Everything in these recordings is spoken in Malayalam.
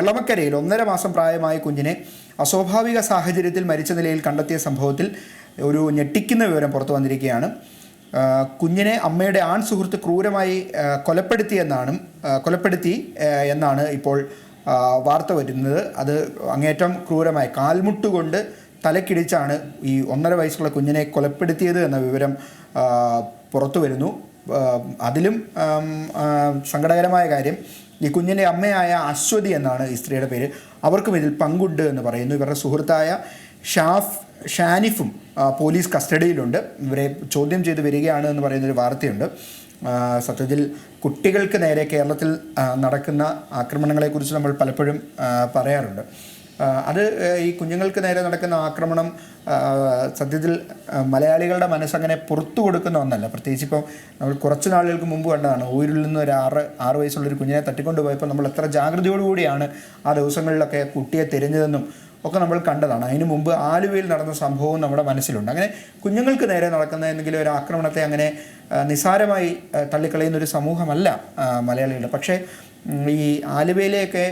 എളമക്കരയിൽ ഒന്നര മാസം പ്രായമായ കുഞ്ഞിനെ അസ്വാഭാവിക സാഹചര്യത്തിൽ മരിച്ച നിലയിൽ കണ്ടെത്തിയ സംഭവത്തിൽ ഒരു ഞെട്ടിക്കുന്ന വിവരം പുറത്തു വന്നിരിക്കുകയാണ്. കുഞ്ഞിനെ അമ്മയുടെ ആൺ സുഹൃത്ത് ക്രൂരമായി കൊലപ്പെടുത്തി എന്നാണ് കൊലപ്പെടുത്തി എന്നാണ് ഇപ്പോൾ വാർത്ത വരുന്നത്. അത് അങ്ങേറ്റം ക്രൂരമായി കാൽമുട്ടുകൊണ്ട് തലക്കിടിച്ചാണ് ഈ ഒന്നര വയസ്സുള്ള കുഞ്ഞിനെ കൊലപ്പെടുത്തിയത് എന്ന വിവരം പുറത്തു വരുന്നു. അതിലും സങ്കടകരമായ കാര്യം ഈ കുഞ്ഞിന്റെ അമ്മയായ അശ്വതി എന്നാണ് ഈ സ്ത്രീയുടെ പേര്. അവർക്കും ഇതിൽ പങ്കുണ്ട് എന്ന് പറയുന്നു. ഇവരുടെ സുഹൃത്തായ ഷാഫ് ഷാനിഫും പോലീസ് കസ്റ്റഡിയിലുണ്ട്. ഇവരെ ചോദ്യം ചെയ്ത് വരികയാണ് എന്ന് പറയുന്നൊരു വാർത്തയുണ്ട്. സത്യത്തിൽ കുട്ടികൾക്ക് നേരെ കേരളത്തിൽ നടക്കുന്ന ആക്രമണങ്ങളെക്കുറിച്ച് നമ്മൾ പലപ്പോഴും പറയാറുണ്ട്. അത് ഈ കുഞ്ഞുങ്ങൾക്ക് നേരെ നടക്കുന്ന ആക്രമണം സത്യത്തിൽ മലയാളികളുടെ മനസ്സങ്ങനെ പുറത്തു കൊടുക്കുന്ന ഒന്നല്ല. പ്രത്യേകിച്ച് ഇപ്പോൾ നമ്മൾ കുറച്ച് നാളുകൾക്ക് മുമ്പ് കണ്ടതാണ് ഊരിൽ നിന്ന് ഒരു ആറ് ആറ് വയസ്സുള്ള ഒരു കുഞ്ഞിനെ തട്ടിക്കൊണ്ടുപോയപ്പോൾ നമ്മൾ എത്ര ജാഗ്രതയോടുകൂടിയാണ് ആ ദിവസങ്ങളിലൊക്കെ കുട്ടിയെ തിരഞ്ഞതെന്നും ഒക്കെ നമ്മൾ കണ്ടതാണ്. അതിന് മുമ്പ് ആലുവയിൽ നടന്ന സംഭവവും നമ്മുടെ മനസ്സിലുണ്ട്. അങ്ങനെ കുഞ്ഞുങ്ങൾക്ക് നേരെ നടക്കുന്ന എന്തെങ്കിലും ഒരു ആക്രമണത്തെ അങ്ങനെ നിസാരമായി തള്ളിക്കളയുന്ന ഒരു സമൂഹമല്ല മലയാളികളുടെ പക്ഷേ ഈ ആലുവയിലെയൊക്കെ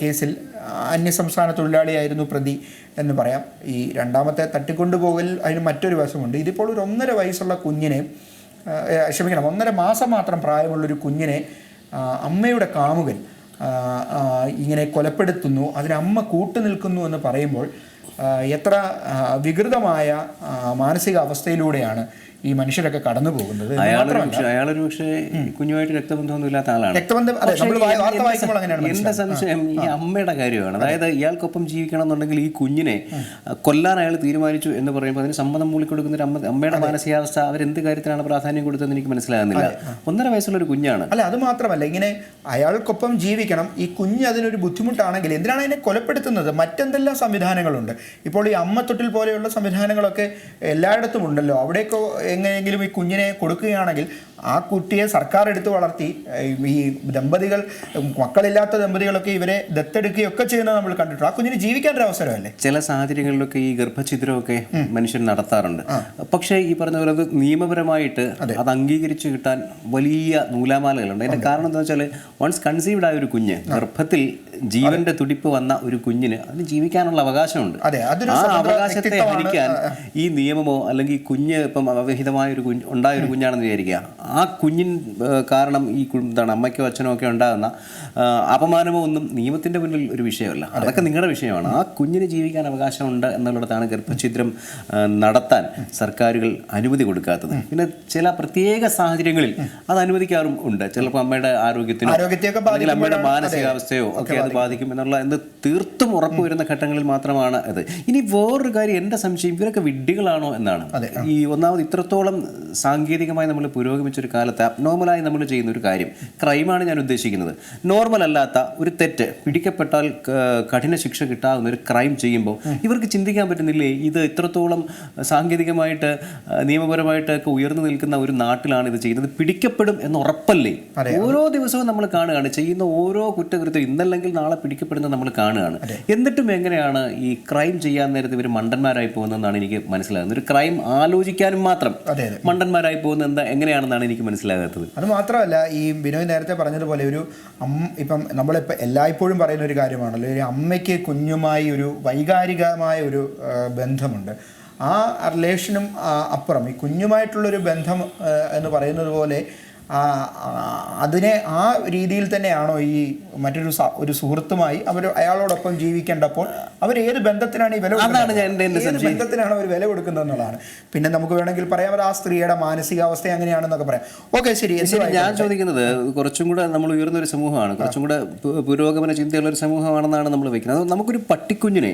കേസിൽ അന്യസംസ്ഥാന തൊഴിലാളിയായിരുന്നു പ്രതി എന്ന് പറയാം. ഈ രണ്ടാമത്തെ തട്ടിക്കൊണ്ടുപോകൽ അതിന് മറ്റൊരു വശമുണ്ട്. ഇതിപ്പോൾ ഒരു ഒന്നര വയസ്സുള്ള കുഞ്ഞിനെ ക്ഷമിക്കണം ഒന്നര മാസം മാത്രം പ്രായമുള്ളൊരു കുഞ്ഞിനെ അമ്മയുടെ കാമുകൻ ഇങ്ങനെ കൊലപ്പെടുത്തുന്നു. അതിന് അമ്മ കൂട്ടുനിൽക്കുന്നു എന്ന് പറയുമ്പോൾ എത്ര വികൃതമായ ആ, മാനസിക അവസ്ഥയിലൂടെയാണ് ഈ മനുഷ്യരൊക്കെ കടന്നു പോകുന്നത് അയാളൊരു പക്ഷേ കുഞ്ഞുമായിട്ട് രക്തബന്ധമൊന്നുമില്ലാത്ത ആളാണ്. രക്തബന്ധം എന്റെ സംശയം ഈ അമ്മയുടെ കാര്യമാണ്. അതായത് ഇയാൾക്കൊപ്പം ജീവിക്കണം എന്നുണ്ടെങ്കിൽ ഈ കുഞ്ഞിനെ കൊല്ലാൻ അയാൾ തീരുമാനിച്ചു എന്ന് പറയുമ്പോൾ അതിന് സമ്മതം മൂളിക്കൊടുക്കുന്ന ഒരു അമ്മ അമ്മയുടെ മാനസികാവസ്ഥ അവരെന്ത് കാര്യത്തിലാണ് പ്രാധാന്യം കൊടുത്തതെന്ന് എനിക്ക് മനസ്സിലാകുന്നില്ല. ഒന്നര വയസ്സുള്ള ഒരു കുഞ്ഞാണ്. അല്ല അത് മാത്രമല്ല ഇങ്ങനെ അയാൾക്കൊപ്പം ജീവിക്കണം ഈ കുഞ്ഞ് അതിനൊരു ബുദ്ധിമുട്ടാണെങ്കിൽ എന്തിനാണ് അതിനെ കൊലപ്പെടുത്തുന്നത്? മറ്റെന്തെല്ലാം സംവിധാനങ്ങളുണ്ട്? ഇപ്പോൾ ഈ അമ്മത്തൊട്ടിൽ പോലെയുള്ള സംവിധാനങ്ങളൊക്കെ എല്ലായിടത്തും ഉണ്ടല്ലോ. അവിടെയൊക്കെ എങ്ങനെയെങ്കിലും ഈ കുഞ്ഞിനെ കൊടുക്കുകയാണെങ്കിൽ ആ കുട്ടിയെ സർക്കാർ എടുത്ത് വളർത്തി ഈ ദമ്പതികൾ മക്കളില്ലാത്ത ദമ്പതികളൊക്കെ ഇവരെ ദത്തെടുക്കുകയൊക്കെ ചെയ്യുന്നത് നമ്മൾ കണ്ടിട്ടുണ്ട്. ആ കുഞ്ഞിന് ജീവിക്കാൻ ഒരു അവസരമല്ലേ? ചില സാഹചര്യങ്ങളിലൊക്കെ ഈ ഗർഭഛിദ്രമൊക്കെ മനുഷ്യർ നടത്താറുണ്ട്. പക്ഷേ ഈ പറഞ്ഞ പോലെ അത് നിയമപരമായിട്ട് അത്. അംഗീകരിച്ചു കിട്ടാൻ വലിയ നൂലാമാലകളുണ്ട്. അതിന്റെ കാരണം എന്താ വെച്ചാൽ വൺസ് കൺസീവ്ഡ് ആയ ഒരു കുഞ്ഞ് ഗർഭത്തിൽ ജീവന്റെ തുടിപ്പ് വന്ന ഒരു കുഞ്ഞിന് അതിന് ജീവിക്കാനുള്ള അവകാശമുണ്ട്. അതെ, അതൊരു ആ അവകാശത്തെ. ഹനിക്കാൻ ഈ നിയമമോ അല്ലെങ്കിൽ കുഞ്ഞ് ഇപ്പം അവഹിതമായ ഒരു കുഞ്ഞ് ഉണ്ടായ ഒരു കുഞ്ഞാണെന്ന് വിചാരിക്കുക. ആ കുഞ്ഞിൻ കാരണം ഈ എന്താണ് അമ്മയ്ക്കോ അച്ഛനോ ഒക്കെ ഉണ്ടാകുന്ന അപമാനമോ ഒന്നും നിയമത്തിന്റെ മുന്നിൽ ഒരു വിഷയമല്ല. അതൊക്കെ നിങ്ങളുടെ വിഷയമാണ്. ആ കുഞ്ഞിന് ജീവിക്കാൻ അവകാശമുണ്ട് എന്നുള്ളിടത്താണ് ഗർഭഛിദ്രം നടത്താൻ സർക്കാരുകൾ അനുമതി കൊടുക്കാത്തത്. പിന്നെ ചില പ്രത്യേക സാഹചര്യങ്ങളിൽ അത് അനുവദിക്കാറും ഉണ്ട്. ചിലപ്പോൾ അമ്മയുടെ ആരോഗ്യത്തിനോ അല്ലെങ്കിൽ അമ്മയുടെ മാനസികാവസ്ഥയോ ഒക്കെ അത് ബാധിക്കും. എന്നുള്ള എന്ത് തീർത്തും ഉറപ്പുവരുന്ന ഘട്ടങ്ങളിൽ മാത്രമാണ് ഇത്. ഇനി വേറൊരു കാര്യം എന്റെ സംശയം ഇവരൊക്കെ വിഡ്ഢികളാണോ എന്നാണ്. ഈ ഒന്നാമത് ഇത്രത്തോളം സാങ്കേതികമായി നമ്മൾ പുരോഗമിച്ചൊരു കാലത്ത് അബ്നോർമലായി നമ്മൾ ചെയ്യുന്ന ഒരു കാര്യം ക്രൈമാണ് ഞാൻ ഉദ്ദേശിക്കുന്നത്. നോർമൽ അല്ലാത്ത ഒരു തെറ്റ് പിടിക്കപ്പെട്ടാൽ കഠിന ശിക്ഷ കിട്ടാവുന്ന ഒരു ക്രൈം ചെയ്യുമ്പോൾ ഇവർക്ക് ചിന്തിക്കാൻ പറ്റുന്നില്ലേ? ഇത് ഇത്രത്തോളം സാങ്കേതികമായിട്ട് നിയമപരമായിട്ടൊക്കെ നിയമപരമായിട്ട് ഒക്കെ ഉയർന്നു നിൽക്കുന്ന ഒരു നാട്ടിലാണ് ഇത് ചെയ്യുന്നത്. പിടിക്കപ്പെടും എന്ന് ഉറപ്പല്ലേ? ഓരോ ദിവസവും നമ്മൾ കാണുകയാണ്. ചെയ്യുന്ന ഓരോ കുറ്റകൃത്യം ഇന്നല്ലെങ്കിൽ നാളെ പിടിക്കപ്പെടുന്നത് നമ്മൾ കാണുകയാണ്. എന്നിട്ടും എങ്ങനെയാണ് ഈ ക്രൈം ചെയ്യാൻ നേരത്തെ ഇവർ മണ്ടന്മാരായി പോകുന്നതെന്നാണ് എനിക്ക് മനസ്സിലാകുന്നത്. ഒരു ക്രൈം ആലോചിക്കാനും മാത്രം മണ്ടന്മാരായി പോകുന്നത് എന്താ എങ്ങനെയാണെന്നാണ് എനിക്ക് മനസ്സിലാകാത്തത്. അത് മാത്രമല്ല ഈ ബിനോയ് നേരത്തെ പറഞ്ഞതുപോലെ ഒരു അമ്മ ഇപ്പം നമ്മളിപ്പോൾ എല്ലായ്പ്പോഴും പറയുന്ന ഒരു കാര്യമാണല്ലോ ഒരു അമ്മയ്ക്ക് കുഞ്ഞുമായി ഒരു വൈകാരികമായ ഒരു ബന്ധമുണ്ട്. ആ റിലേഷനും അപ്പുറം. ഈ കുഞ്ഞുമായിട്ടുള്ളൊരു ബന്ധം എന്ന് പറയുന്നത് പോലെ അതിനെ ആ രീതിയിൽ തന്നെയാണോ ഈ മറ്റൊരു ഒരു സുഹൃത്തുമായി അവർ അയാളോടൊപ്പം ജീവിക്കേണ്ടപ്പോൾ അവർ ഏത് ബന്ധത്തിനാണ് ഈ വില ഏത് ബന്ധത്തിനാണ് അവർ വില കൊടുക്കുന്നത് എന്നുള്ളതാണ്. പിന്നെ നമുക്ക് വേണമെങ്കിൽ പറയാം അവർ ആ സ്ത്രീയുടെ മാനസികാവസ്ഥ എങ്ങനെയാണെന്നൊക്കെ പറയാം. ഓക്കെ ശരി ഞാൻ ചോദിക്കുന്നത് കുറച്ചും കൂടെ നമ്മൾ ഉയർന്ന ഒരു സമൂഹമാണ്. കുറച്ചും കൂടെ പുരോഗമന ചിന്തയുള്ള ഒരു സമൂഹമാണെന്നാണ് നമ്മൾ വെക്കുന്നത്. നമുക്കൊരു പട്ടിക്കുഞ്ഞിനെ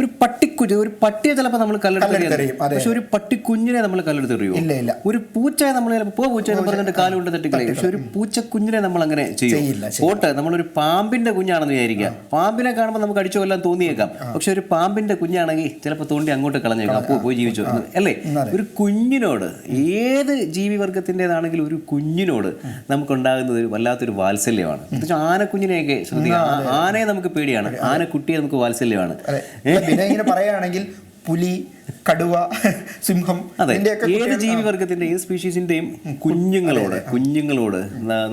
ഒരു പട്ടിക്കുഞ്ഞ് ഒരു പട്ടിയെ ചിലപ്പോൾ നമ്മൾ കല്ലെടുത്തെറിയാം പക്ഷെ ഒരു പട്ടിക്കുഞ്ഞിനെ നമ്മൾ കല്ലെടുത്തെറിയോ ഇല്ല ഇല്ല. ഒരു പൂച്ചയെ നമ്മൾ ചിലപ്പോൾ പോ പൂച്ച എന്ന് പറഞ്ഞിട്ട് കാലുകൊണ്ട് തട്ടിക്കളയും പക്ഷെ ഒരു പൂച്ചക്കുഞ്ഞിനെ നമ്മൾ അങ്ങനെ ചെയ്യും? ചെയ്യില്ല, പോട്ടെ നമ്മളൊരു പാമ്പിന്റെ കുഞ്ഞാണെന്ന് വിചാരിക്കാം. പാമ്പിനെ കാണുമ്പോൾ നമുക്ക് അടിച്ചു കൊല്ലാൻ തോന്നിയേക്കാം. പക്ഷെ ഒരു പാമ്പിന്റെ കുഞ്ഞാണെങ്കിൽ ചിലപ്പോൾ തോണ്ടി അങ്ങോട്ട് കളഞ്ഞേക്കാം. അപ്പോൾ പോയി ജീവിച്ചു. അല്ലേ? ഒരു കുഞ്ഞിനോട് ഏത് ജീവിവർഗത്തിന്റെതാണെങ്കിലും ഒരു കുഞ്ഞിനോട് നമുക്കുണ്ടാകുന്നത് ഒരു വല്ലാത്തൊരു വാത്സല്യമാണ്. പ്രത്യേകിച്ച് ആനക്കുഞ്ഞിനെയൊക്കെ ശ്രദ്ധിക്കാം. ആ- ആനയെ നമുക്ക് പേടിയാണ്. ആനക്കുട്ടിയെ നമുക്ക് വാത്സല്യമാണ്. പിന്നെ ഇങ്ങനെ പറയുകയാണെങ്കിൽ പുലി കടുവ സിംഹം ഏത് ജീവിവർഗത്തിന്റെ ഏത് സ്പീഷീസിന്റെയും കുഞ്ഞുങ്ങളോട്. കുഞ്ഞുങ്ങളോട്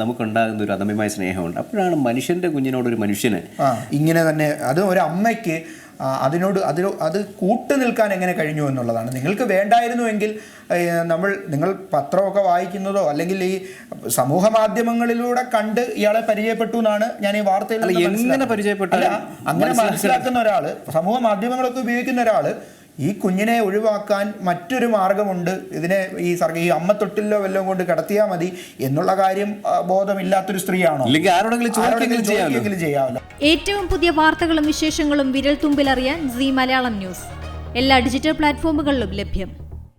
നമുക്ക് ഉണ്ടാകുന്ന ഒരു അദമ്യമായ സ്നേഹമുണ്ട്. അപ്പോഴാണ് മനുഷ്യന്റെ കുഞ്ഞിനോട് ഒരു മനുഷ്യന് ഇങ്ങനെ തന്നെ. അത് ഒരു അമ്മയ്ക്ക് അതിനോട് അതിനോ അത് കൂട്ടു നിൽക്കാൻ എങ്ങനെ കഴിഞ്ഞു എന്നുള്ളതാണ്. നിങ്ങൾക്ക് വേണ്ടായിരുന്നുവെങ്കിൽ നമ്മൾ നിങ്ങൾ പത്രമൊക്കെ വായിക്കുന്നതോ അല്ലെങ്കിൽ ഈ സമൂഹ മാധ്യമങ്ങളിലൂടെ കണ്ട് ഇയാളെ പരിചയപ്പെട്ടു എന്നാണ് ഞാൻ ഈ വാർത്തയിൽ എങ്ങനെ പരിചയപ്പെട്ടു അങ്ങനെ മനസ്സിലാക്കുന്ന ഒരാൾ സമൂഹ മാധ്യമങ്ങളൊക്കെ ഉപയോഗിക്കുന്ന ഒരാൾ ഈ കുഞ്ഞിനെ ഒഴിവാക്കാൻ മറ്റൊരു മാർഗമുണ്ട്. ഇതിനെ ഈ സർഗ ഈ അമ്മ തൊട്ടിലോ വല്ലതും കൊണ്ട് കിടത്തിയാൽ മതി എന്നുള്ള കാര്യം ബോധമില്ലാത്തൊരു സ്ത്രീയാണോ? ചെയ്യാമല്ലോ. ഏറ്റവും പുതിയ വാർത്തകളും വിശേഷങ്ങളും വിരൽ തുമ്പിലറിയാൻ സി മലയാളം ന്യൂസ്. എല്ലാ ഡിജിറ്റൽ പ്ലാറ്റ്ഫോമുകളിലും ലഭ്യം.